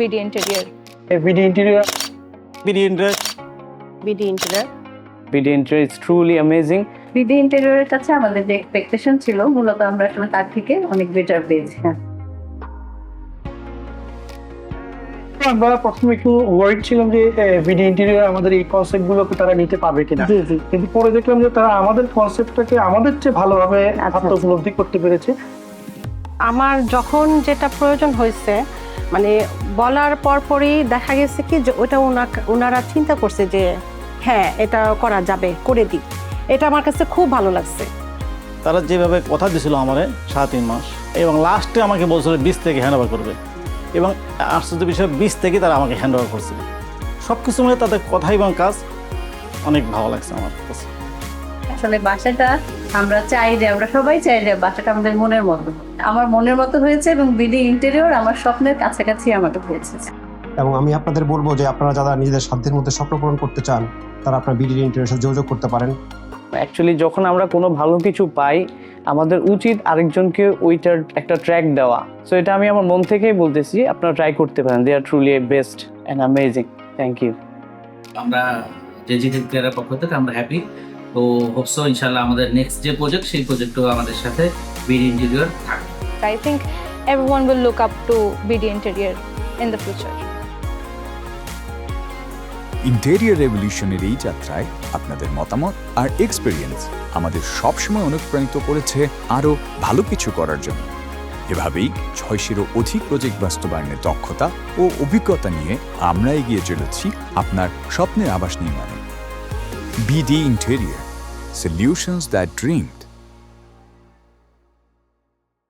BD Interior. BD Interior? BD interest BD Interior. BD Interior is truly amazing. BD ইন্টেরিয়রের কাছে আমাদের যে expectation ছিল মূলত আমরা আসলে তার থেকে অনেক বেটার পেয়েছি হ্যাঁ। আমরা প্রথমে একটু ওয়ারিড ছিলাম যে ইন্টেরিয়র আমাদের এই কনসেপ্ট গুলোকে তারা নিতে পারবে কিনা। কিন্তু পরে দেখলাম যে তারা আমাদের কনসেপ্টটাকে আমাদের চেয়ে ভালোভাবে আচ্ছা। আত্ম উপলব্ধি করতে পেরেছে। আমার যখন যেটা প্রয়োজন হয়েছে মানে বলার পরপরই দেখা গেছে কি যে ওটা ওনারা চিন্তা করছে যে হ্যাঁ এটা করা যাবে, করে দিই এটা আমার কাছে খুব ভালো লাগছে। তারা যেভাবে কথা দিয়েছিল আমারে সাড়ে তিন মাস, এবং লাস্টে আমাকে বলছিল বিশ থেকে হ্যান্ড ওভার করবে। এবং আশ্চর্য বিষয়, বিশ থেকে তারা আমাকে হ্যান্ড ওভার করছিল সব কিছু মিলে তাদের কথা এবং কাজ অনেক ভালো লাগছে আমার কাছে। আসলে বাসাটা আমরা চাই যে আমরা সবাই চাই যে বাসাটা আমাদের মনের মতো। আমার মনের মতো হয়েছে এবং বিডি ইন্টেরিয়র আমার স্বপ্নের কাছাকাছি আমাকে পৌঁছেছে এবং আমি আপনাদের বলব যে আপনারা যারা নিজেদের সাধ্যের মধ্যে স্বপ্ন পূরণ করতে চান তারা আপনার বিডি ইন্টারের সাথে যোগাযোগ করতে পারেন। অ্যাকচুয়ালি যখন আমরা কোনো ভালো কিছু পাই আমাদের উচিত আরেকজনকে ওইটার একটা ট্র্যাক দেওয়া। সো এটা আমি আমার মন থেকেই বলতেছি আপনারা ট্রাই করতে পারেন। They are truly best and amazing thank you আমরা যে জেজি হেলথকেয়ারের পক্ষ থেকে আমরা হ্যাপি তো হোপসো ইনশাল্লাহ আমাদের নেক্সট যে প্রজেক্ট সেই প্রজেক্টও আমাদের সাথে বিডি ইন্টেরিয়র থাকবে। I think everyone will look up to BD Interior in the future. Interior রেভলিউশনের এই যাত্রায় আপনাদের মতামত আর এক্সপিরিয়েন্স আমাদের সবসময় অনুপ্রাণিত করেছে আরও ভালো কিছু করার জন্য। এভাবেই ছয়শেরও অধিক প্রজেক্ট বাস্তবায়নের দক্ষতা ও অভিজ্ঞতা নিয়ে আমরা এগিয়ে চলেছি আপনার স্বপ্নের আবাস নির্মাণে। BD Interior solutions that dream